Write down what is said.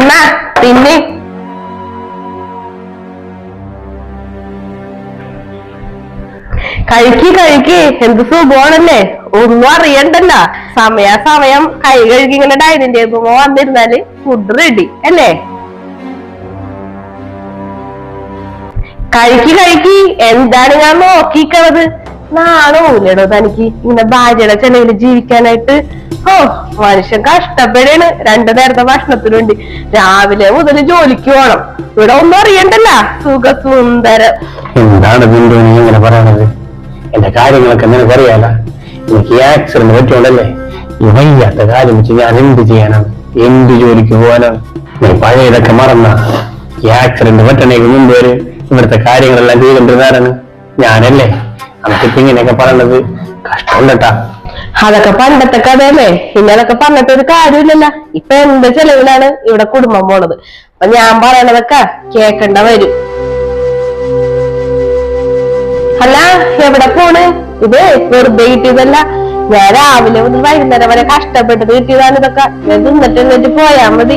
എന്നാ പിന്നെ? കഴിക്ക് കഴിക്ക്. എന്ത് സുഖമാണല്ലേ? ഒന്നും അറിയണ്ടല്ല. സമയാസമയം കൈ കഴുകി ഇങ്ങനെ ഡൈനിങ് ടേബിൾ വന്നിരുന്നാൽ ഫുഡ് റെഡി അല്ലേ? കഴുകി കഴുകി എന്താണ് ഞാൻ നോക്കിക്കണത്? നാണൂലടോ തനിക്ക്. ഇങ്ങനെ ഭാര്യയുടെ ചെലവിൽ ജീവിക്കാനായിട്ട് മനുഷ്യൻ കഷ്ടപ്പെടാണ്. രണ്ടു നേരത്തെ ഭക്ഷണത്തിന് വേണ്ടി രാവിലെ മുതൽ ജോലിക്ക് പോണം. ഇവിടെ ഒന്നും അറിയണ്ടല്ല. സുഖ സുന്ദരം എന്താണ് ബിന്ദു നീ ഇങ്ങനെ പറയണത്? എന്റെ കാര്യങ്ങളൊക്കെ നിനക്കറിയാല എനിക്ക് ആക്സിഡന്റ് പറ്റിയോണ്ടല്ലേ? ഈ വയ്യാത്ത കാര്യം വെച്ച് ഞാൻ എന്ത് ചെയ്യാനാണ് എന്ത് ജോലിക്ക് പോകാനാണ് നീ പഴയതൊക്കെ മറന്ന? ഈ ആക്സിഡന്റ് പറ്റണേക്ക് മുമ്പ് വരെ ഇവിടുത്തെ കാര്യങ്ങളെല്ലാം ചെയ്തുകൊണ്ടിരുന്നാരാണ് ഞാനല്ലേ? നമുക്കിപ്പോ ഇങ്ങനെയൊക്കെ പറയണത് കഷ്ടമുണ്ടട്ടാ അതൊക്കെ പണ്ടത്തെ കഥയല്ലേ? അതൊക്കെ പറഞ്ഞിട്ട് ഒരു കാര്യമില്ലല്ല. ഇപ്പൊ എന്ത് ചെലവിലാണ് ഇവിടെ കുടുംബം പോണത്? അപ്പൊ ഞാൻ പറയണതൊക്കെ കേക്കണ്ട വരും. അല്ല എവിടെ പോണ്? ഇത് വെറുതെ കിട്ടിയതല്ല. ഞാൻ രാവിലെ മുതൽ വൈകുന്നേരം വരെ കഷ്ടപ്പെട്ട് കിട്ടിയതാണ് ഇതൊക്കെ. ഞാൻ തിന്നിട്ട് നിന്നിട്ട് പോയാ മതി.